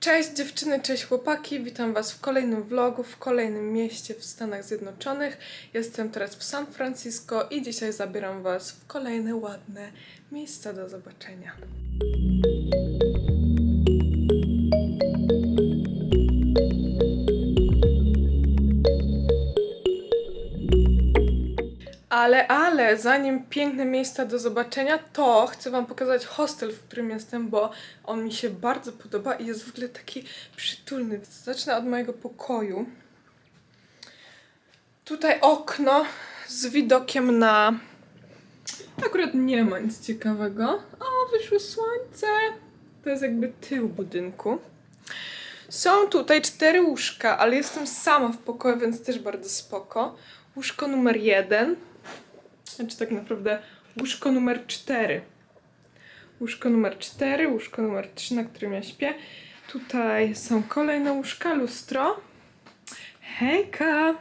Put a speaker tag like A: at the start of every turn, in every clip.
A: Cześć dziewczyny, cześć chłopaki, witam was w kolejnym vlogu, w kolejnym mieście w Stanach Zjednoczonych. Jestem teraz w San Francisco i dzisiaj zabieram was w kolejne ładne miejsca do zobaczenia. Ale, ale, zanim piękne miejsca do zobaczenia, to chcę Wam pokazać hostel, w którym jestem, bo on mi się bardzo podoba i jest w ogóle taki przytulny. Zacznę od mojego pokoju. Tutaj okno z widokiem na. Akurat nie ma nic ciekawego. O, wyszło słońce. To jest jakby tył budynku. Są tutaj cztery łóżka, ale jestem sama w pokoju, więc też bardzo spoko. Łóżko numer jeden. Znaczy tak naprawdę łóżko numer cztery. Łóżko numer cztery, łóżko numer trzy, na którym ja śpię. Tutaj są kolejne łóżka, lustro. Hejka!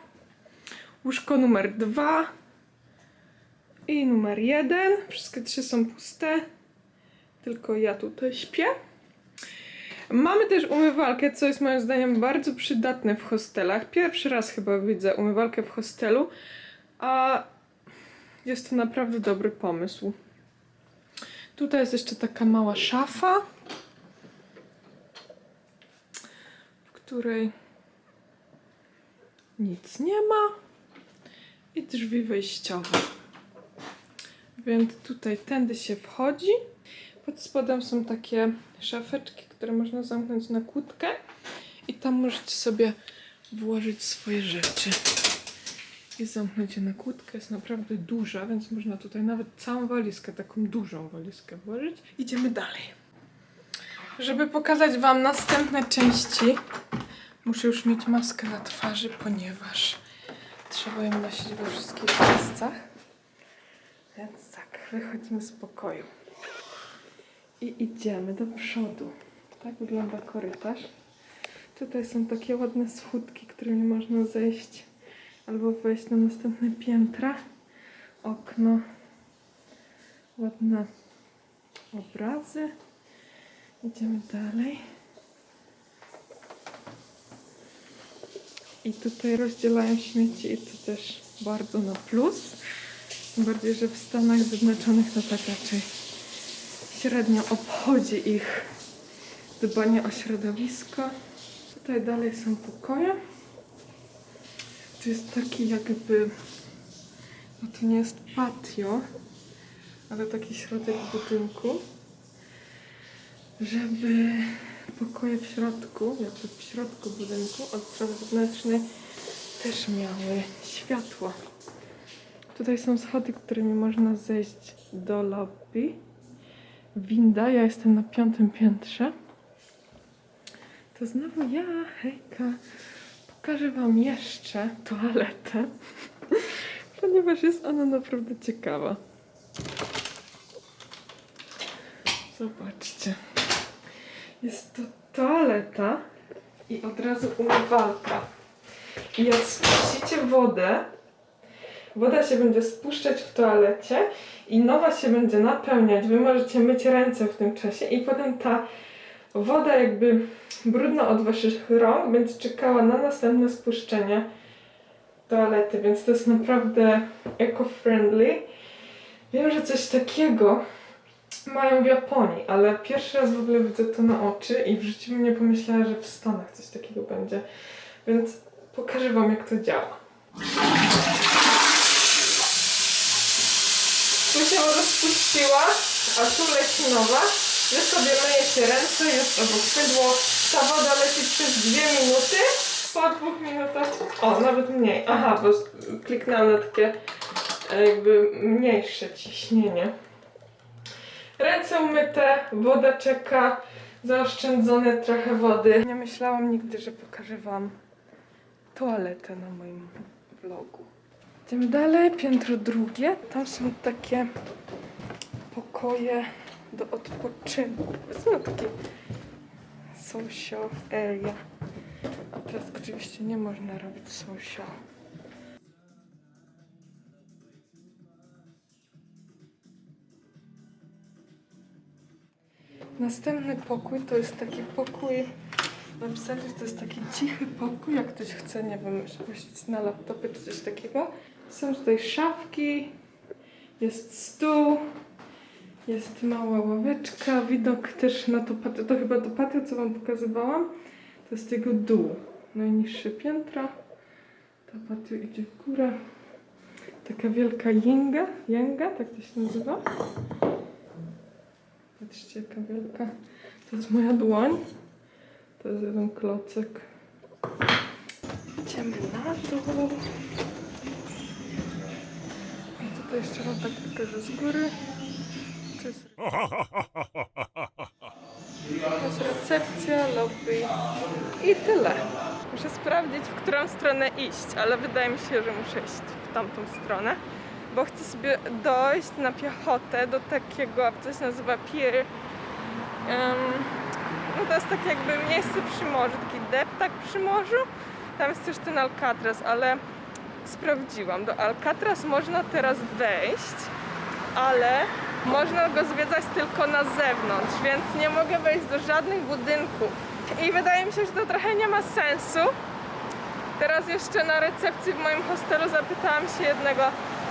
A: Łóżko numer dwa i numer jeden. Wszystkie trzy są puste. Tylko ja tutaj śpię. Mamy też umywalkę, co jest moim zdaniem bardzo przydatne w hostelach. Pierwszy raz chyba widzę umywalkę w hostelu, a jest to naprawdę dobry pomysł. Tutaj jest jeszcze taka mała szafa, w której nic nie ma i drzwi wejściowe. Więc tutaj tędy się wchodzi. Pod spodem są takie szafeczki, które można zamknąć na kłódkę i tam możecie sobie włożyć swoje rzeczy. I zamknąć je na kłódkę. Jest naprawdę duża, więc można tutaj nawet całą walizkę, taką dużą walizkę włożyć. Idziemy dalej. Żeby pokazać Wam następne części, muszę już mieć maskę na twarzy, ponieważ trzeba ją nosić we wszystkich miejscach. Więc tak, wychodzimy z pokoju. I idziemy do przodu. Tak wygląda korytarz. Tutaj są takie ładne schódki, którymi można zejść albo wejść na następne piętra. Okno. Ładne obrazy. Idziemy dalej. I tutaj rozdzielają śmieci i to też bardzo na plus. Tym bardziej, że w Stanach Zjednoczonych to tak raczej średnio obchodzi ich dbanie o środowisko. Tutaj dalej są pokoje. Tu jest taki jakby, no to nie jest patio, ale taki środek budynku, żeby pokoje w środku, jakby w środku budynku, od strony zewnętrznej też miały światło. Tutaj są schody, którymi można zejść do lobby. Winda, ja jestem na piątym piętrze. To znowu ja, hejka. Pokażę Wam jeszcze toaletę, ponieważ jest ona naprawdę ciekawa. Zobaczcie. Jest to toaleta i od razu umywalka. I jak spuścicie wodę, woda się będzie spuszczać w toalecie i nowa się będzie napełniać. Wy możecie myć ręce w tym czasie i potem ta woda jakby brudna od waszych rąk będzie czekała na następne spuszczenie toalety, więc to jest naprawdę eco-friendly. Wiem, że coś takiego mają w Japonii, ale pierwszy raz w ogóle widzę to na oczy i w życiu bym nie pomyślała, że w Stanach coś takiego będzie. Więc pokażę wam jak to działa. Tu się woda spuściła, a tu leci nowa. Wy sobie myjecie ręce, jest obok pydło. Ta woda leci przez dwie minuty. Po dwóch minutach, o nawet mniej. Aha, bo kliknęłam na takie jakby mniejsze ciśnienie. Ręce umyte, woda czeka, zaoszczędzone trochę wody. Nie myślałam nigdy, że pokażę wam toaletę na moim vlogu. Idziemy dalej, piętro drugie. Tam są takie pokoje do odpoczynku. Takie social area. A teraz oczywiście nie można robić social. Następny pokój to jest taki pokój Napisali, że to jest taki cichy pokój, jak ktoś chce, nie wiem, pościć na laptopie czy coś takiego. Są tutaj szafki, jest stół, jest mała ławeczka, widok też na to patio, to chyba to patio, co wam pokazywałam, to jest jego dół, najniższe piętro. To patio idzie w górę. Taka wielka jęga, jęga, tak to się nazywa. Patrzcie, jaka wielka. To jest moja dłoń. To jest jeden klocek. Idziemy na dół. I tutaj jeszcze wam tak pokażę z góry. Recepcja, lobby i tyle. Muszę sprawdzić, w którą stronę iść, ale wydaje mi się, że muszę iść w tamtą stronę, bo chcę sobie dojść na piechotę do takiego, to się nazywa pier. em, no to jest takie jakby miejsce przy morzu, taki deptak przy morzu. Tam jest też ten Alcatraz, ale sprawdziłam. Do Alcatraz można teraz wejść, ale można go zwiedzać tylko na zewnątrz, więc nie mogę wejść do żadnych budynków. I wydaje mi się, że to trochę nie ma sensu. Teraz jeszcze na recepcji w moim hostelu zapytałam się jednego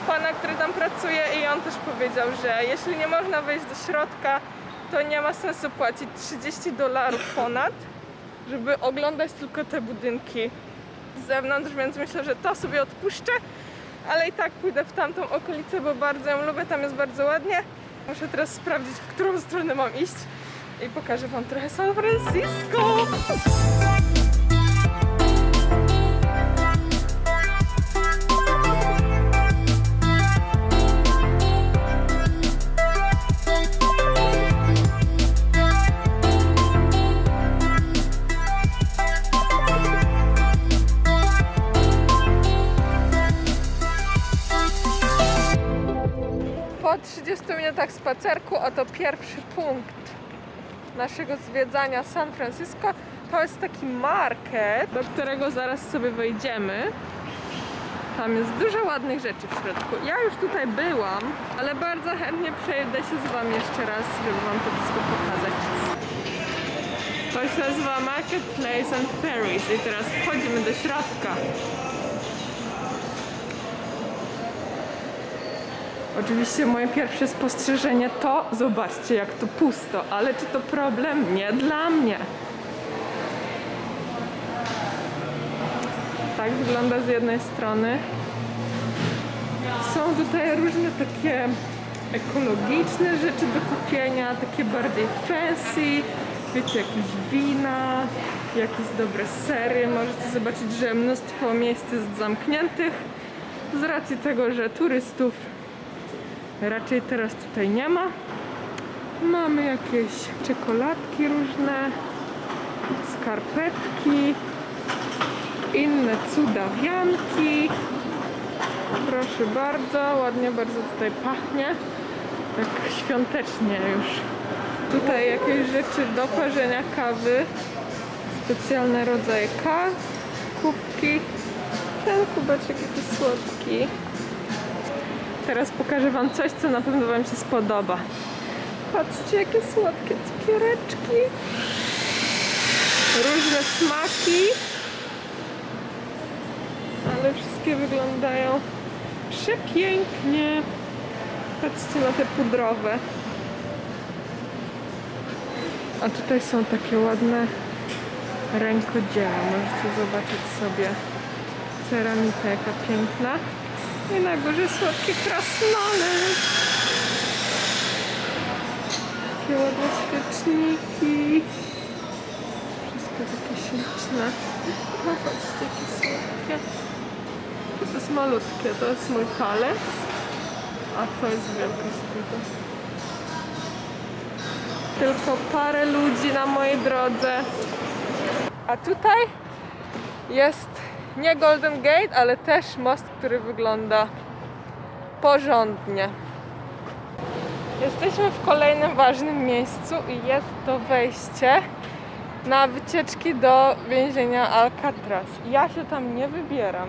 A: pana, który tam pracuje i on też powiedział, że jeśli nie można wejść do środka, to nie ma sensu płacić 30 dolarów ponad, żeby oglądać tylko te budynki z zewnątrz, więc myślę, że to sobie odpuszczę, ale i tak pójdę w tamtą okolicę, bo bardzo ją lubię, tam jest bardzo ładnie. Muszę teraz sprawdzić, w którą stronę mam iść i pokażę wam trochę San Francisco. 30 minutach spacerku oto pierwszy punkt naszego zwiedzania San Francisco. To jest taki market, do którego zaraz sobie wejdziemy. Tam jest dużo ładnych rzeczy w środku. Ja już tutaj byłam, ale bardzo chętnie przejdę się z wami jeszcze raz, żeby wam to wszystko pokazać. To się nazywa Marketplace and Ferries i teraz wchodzimy do środka. Oczywiście moje pierwsze spostrzeżenie to, zobaczcie jak to pusto, ale czy to problem? Nie dla mnie. Tak wygląda z jednej strony. Są tutaj różne takie ekologiczne rzeczy do kupienia, takie bardziej fancy, wiecie, jakieś wina, jakieś dobre sery. Możecie zobaczyć, że mnóstwo miejsc jest zamkniętych z racji tego, że turystów Raczej teraz tutaj nie ma. Mamy jakieś czekoladki różne, skarpetki, inne cudawianki. Proszę bardzo, ładnie bardzo tutaj pachnie. Tak świątecznie już. Tutaj jakieś rzeczy do parzenia kawy. Specjalne rodzaje kaw, kubki. Ten kubeczek jaki słodki. Teraz pokażę Wam coś, co na pewno Wam się spodoba. Patrzcie, jakie słodkie cukiereczki. Różne smaki. Ale wszystkie wyglądają przepięknie. Patrzcie na te pudrowe. A tutaj są takie ładne rękodzieła. Możecie zobaczyć sobie ceramikę, jaka piękna. I na górze słodkie krasnale. Takie ładne świeczniki. Wszystko takie śliczne. No patrzcie, jakie słodkie. To jest malutkie, to jest mój palec. A to jest wielkość tego. Tylko parę ludzi na mojej drodze. A tutaj jest nie Golden Gate, ale też most, który wygląda porządnie. Jesteśmy w kolejnym ważnym miejscu i jest to wejście na wycieczki do więzienia Alcatraz. Ja się tam nie wybieram.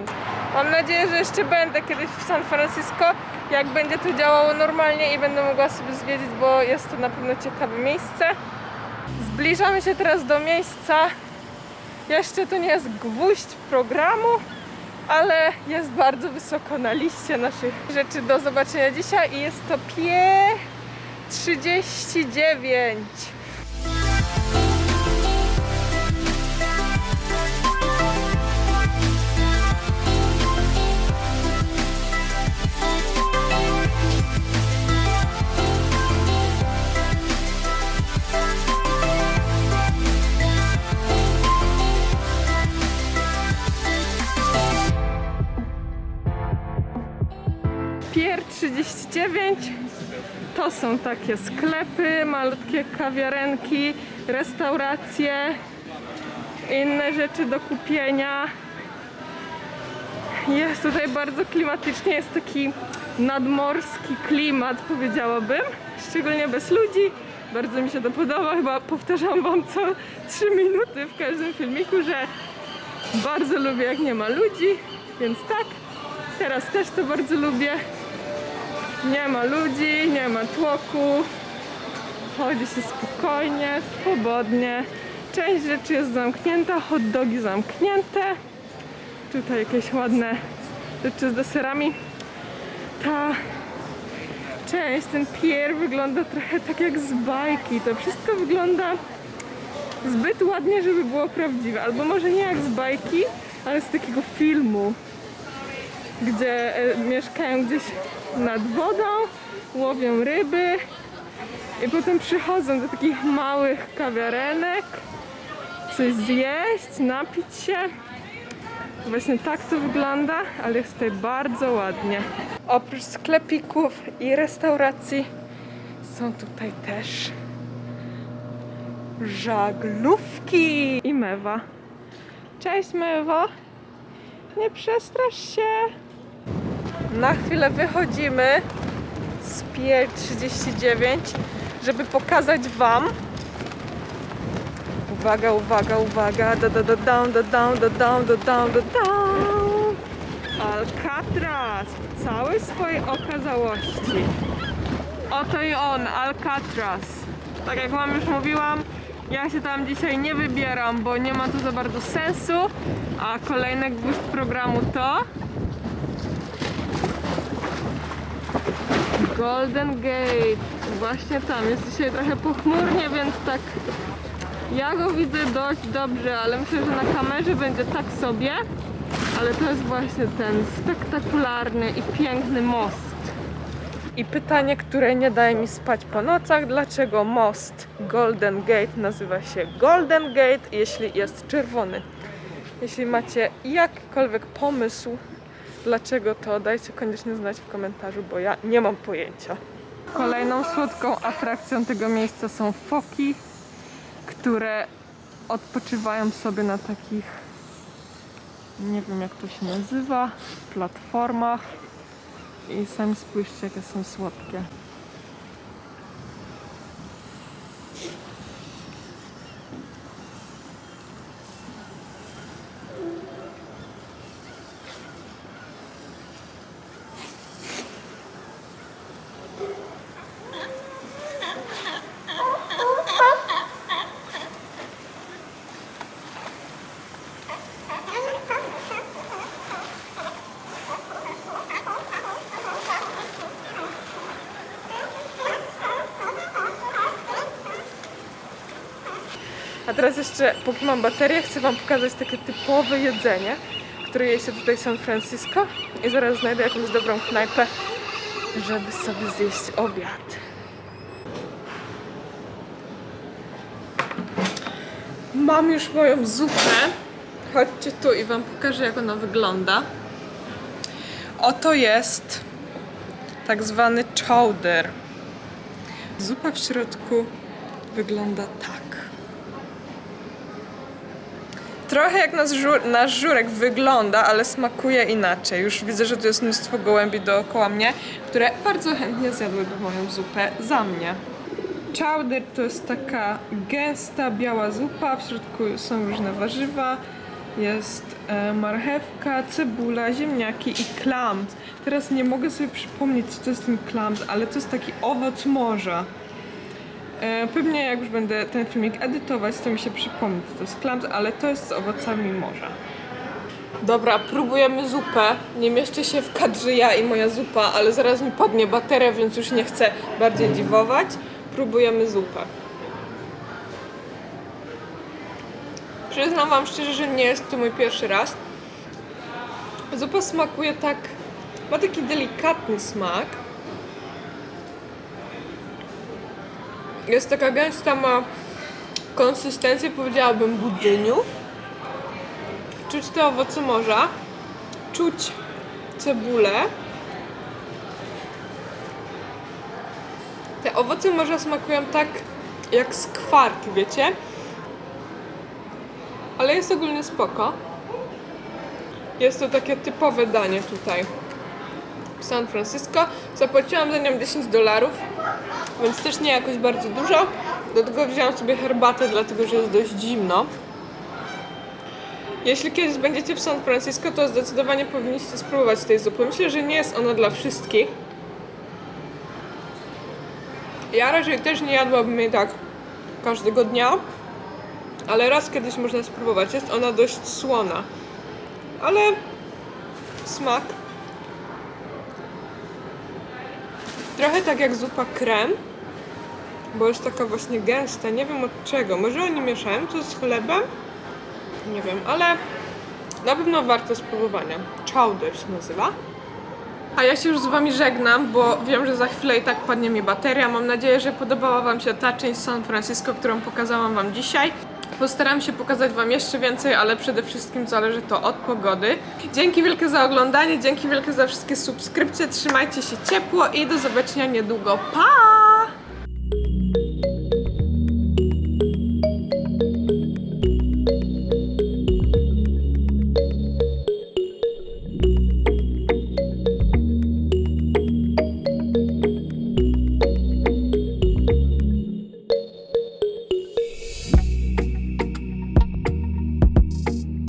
A: Mam nadzieję, że jeszcze będę kiedyś w San Francisco, jak będzie to działało normalnie i będę mogła sobie zwiedzić, bo jest to na pewno ciekawe miejsce. Zbliżamy się teraz do miejsca, Jeszcze to nie jest gwóźdź programu, ale jest bardzo wysoko na liście naszych rzeczy do zobaczenia dzisiaj i jest to Pie 39. są takie sklepy, malutkie kawiarenki, restauracje, inne rzeczy do kupienia. Jest tutaj bardzo klimatycznie, jest taki nadmorski klimat, powiedziałabym, szczególnie bez ludzi. Bardzo mi się to podoba, chyba powtarzam Wam co 3 minuty w każdym filmiku, że bardzo lubię jak nie ma ludzi, więc tak, teraz też to bardzo lubię. Nie ma ludzi, nie ma tłoku. Chodzi się spokojnie, swobodnie. Część rzeczy jest zamknięta, hot dogi zamknięte. Tutaj jakieś ładne rzeczy z deserami. Ta część, ten pier wygląda trochę tak jak z bajki. To wszystko wygląda zbyt ładnie, żeby było prawdziwe. Albo może nie jak z bajki, ale z takiego filmu gdzie e, mieszkają gdzieś nad wodą, łowią ryby i potem przychodzą do takich małych kawiarenek, coś zjeść, napić się. Właśnie tak to wygląda, ale jest tutaj bardzo ładnie. Oprócz sklepików i restauracji są tutaj też żaglówki i mewa. Cześć mewo! Nie przestrasz się. Na chwilę wychodzimy z Pier 39, żeby pokazać Wam. Uwaga, uwaga, uwaga. Da, da, da, down, da, down, da, down, da, down, da, down. Alcatraz w całej swojej okazałości. Oto i on, Alcatraz. Tak jak Wam już mówiłam, ja się tam dzisiaj nie wybieram, bo nie ma to za bardzo sensu. A kolejny gwóźdź programu to Golden Gate. Właśnie tam. Jest dzisiaj trochę pochmurnie, więc tak ja go widzę dość dobrze, ale myślę, że na kamerze będzie tak sobie. Ale to jest właśnie ten spektakularny i piękny most. I pytanie, które nie daje mi spać po nocach, dlaczego most Golden Gate nazywa się Golden Gate, jeśli jest czerwony? Jeśli macie jakikolwiek pomysł, dlaczego to, dajcie koniecznie znać w komentarzu, bo ja nie mam pojęcia. Kolejną słodką atrakcją tego miejsca są foki, które odpoczywają sobie na takich, nie wiem jak to się nazywa, platformach. I sami spójrzcie, jakie są słodkie. Teraz jeszcze, póki mam baterię, chcę Wam pokazać takie typowe jedzenie, które je się tutaj w San Francisco. I zaraz znajdę jakąś dobrą knajpę, żeby sobie zjeść obiad. Mam już moją zupę. Chodźcie tu i Wam pokażę, jak ona wygląda. Oto jest tak zwany chowder. Zupa w środku wygląda tak. Trochę jak nasz, żur, nasz żurek wygląda, ale smakuje inaczej. Już widzę, że tu jest mnóstwo gołębi dookoła mnie, które bardzo chętnie zjadłyby moją zupę za mnie. Chowder to jest taka gęsta, biała zupa. W środku są różne warzywa. Jest e, marchewka, cebula, ziemniaki i clams. Teraz nie mogę sobie przypomnieć, co to jest ten clams, ale to jest taki owoc morza. E, pewnie jak już będę ten filmik edytować, to mi się przypomni, to jest clams, ale to jest z owocami morza. Dobra, próbujemy zupę. Nie mieszczę się w kadrze ja i moja zupa, ale zaraz mi padnie bateria, więc już nie chcę bardziej dziwować. Próbujemy zupę. Przyznam wam szczerze, że nie jest to mój pierwszy raz. Zupa smakuje tak... Ma taki delikatny smak. Jest taka gęsta, ma konsystencję, powiedziałabym, budyniu. Czuć te owoce morza. Czuć cebulę. Te owoce morza smakują tak jak skwarki, wiecie? Ale jest ogólnie spoko. Jest to takie typowe danie tutaj w San Francisco. Zapłaciłam za nią 10 dolarów, więc też nie jakoś bardzo dużo. Do tego wzięłam sobie herbatę, dlatego że jest dość zimno. Jeśli kiedyś będziecie w San Francisco, to zdecydowanie powinniście spróbować tej zupy. Myślę, że nie jest ona dla wszystkich. Ja raczej też nie jadłabym jej tak każdego dnia, ale raz kiedyś można spróbować. Jest ona dość słona, ale smak trochę tak jak zupa krem, bo jest taka właśnie gęsta. Nie wiem od czego. Może oni mieszają to z chlebem? Nie wiem, ale na pewno warto spróbowania. Chowder się nazywa. A ja się już z wami żegnam, bo wiem, że za chwilę i tak padnie mi bateria. Mam nadzieję, że podobała wam się ta część San Francisco, którą pokazałam wam dzisiaj. Postaram się pokazać wam jeszcze więcej, ale przede wszystkim zależy to od pogody. Dzięki wielkie za oglądanie, dzięki wielkie za wszystkie subskrypcje. Trzymajcie się ciepło i do zobaczenia niedługo. Pa!